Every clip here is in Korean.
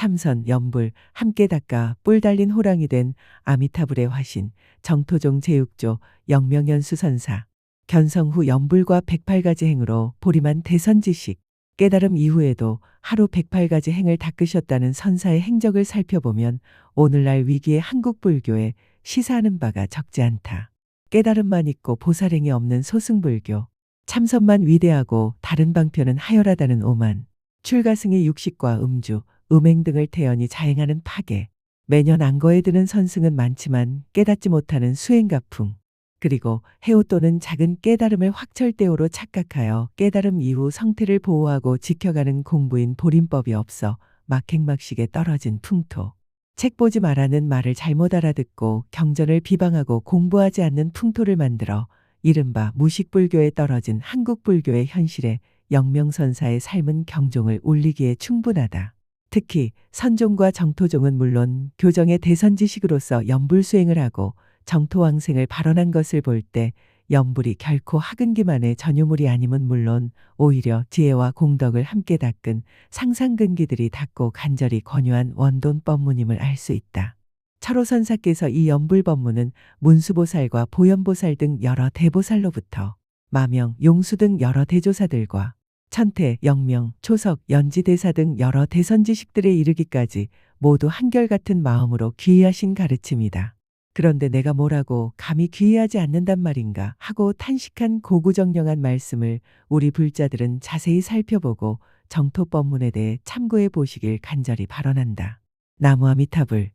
참선, 연불, 함께 닦아 뿔 달린 호랑이 된 아미타불의 화신, 정토종 제6조, 영명연수 선사, 견성 후 연불과 108가지 행으로 보리만 대선지식, 깨달음 이후에도 하루 108가지 행을 닦으셨다는 선사의 행적을 살펴보면 오늘날 위기의 한국 불교에 시사하는 바가 적지 않다. 깨달음만 있고 보살행이 없는 소승불교, 참선만 위대하고 다른 방편은 하열하다는 오만, 출가승의 육식과 음주, 음행 등을 태연히 자행하는 파괴, 매년 안거에 드는 선승은 많지만 깨닫지 못하는 수행가풍, 그리고 해오 또는 작은 깨달음을 확철대오로 착각하여 깨달음 이후 성태를 보호하고 지켜가는 공부인 보림법이 없어 막행막식에 떨어진 풍토. 책 보지 말라는 말을 잘못 알아듣고 경전을 비방하고 공부하지 않는 풍토를 만들어 이른바 무식불교에 떨어진 한국불교의 현실에 영명선사의 삶은 경종을 울리기에 충분하다. 특히 선종과 정토종은 물론 교정의 대선지식으로서 연불 수행을 하고 정토왕생을 발언한 것을 볼 때 연불이 결코 학은기만의 전유물이 아님은 물론 오히려 지혜와 공덕을 함께 닦은 상상근기들이 닦고 간절히 권유한 원돈 법문임을 알 수 있다. 철호선사께서 이 연불 법문은 문수보살과 보현보살 등 여러 대보살로부터 마명, 용수 등 여러 대조사들과 천태, 영명, 초석, 연지대사 등 여러 대선지식들에 이르기까지 모두 한결같은 마음으로 귀의하신 가르침이다. 그런데 내가 뭐라고 감히 귀의하지 않는단 말인가 하고 탄식한 고구정령한 말씀을 우리 불자들은 자세히 살펴보고 정토법문에 대해 참고해 보시길 간절히 발언한다. 나무아미타불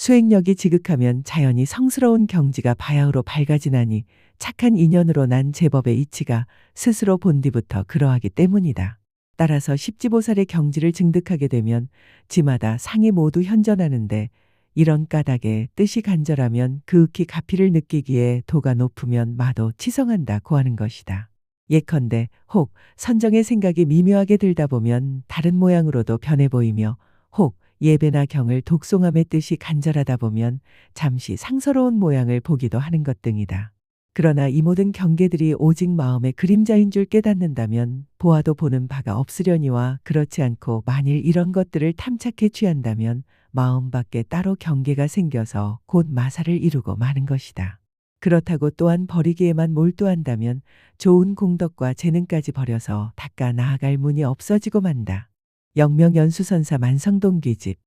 수행력이 지극하면 자연히 성스러운 경지가 바야흐로 밝아지나니 착한 인연으로 난 제법의 이치가 스스로 본디부터 그러하기 때문이다. 따라서 십지보살의 경지를 증득하게 되면 지마다 상이 모두 현전하는데 이런 까닭에 뜻이 간절하면 그윽히 가피를 느끼기에 도가 높으면 마도 치성한다고 하는 것이다. 예컨대 혹 선정의 생각이 미묘하게 들다 보면 다른 모양으로도 변해 보이며 혹 예배나 경을 독송함의 뜻이 간절하다 보면 잠시 상서로운 모양을 보기도 하는 것 등이다. 그러나 이 모든 경계들이 오직 마음의 그림자인 줄 깨닫는다면 보아도 보는 바가 없으려니와 그렇지 않고 만일 이런 것들을 탐착해 취한다면 마음 밖에 따로 경계가 생겨서 곧 마사를 이루고 마는 것이다. 그렇다고 또한 버리기에만 몰두한다면 좋은 공덕과 재능까지 버려서 닦아 나아갈 문이 없어지고 만다. 영명연수선사 만성동기 집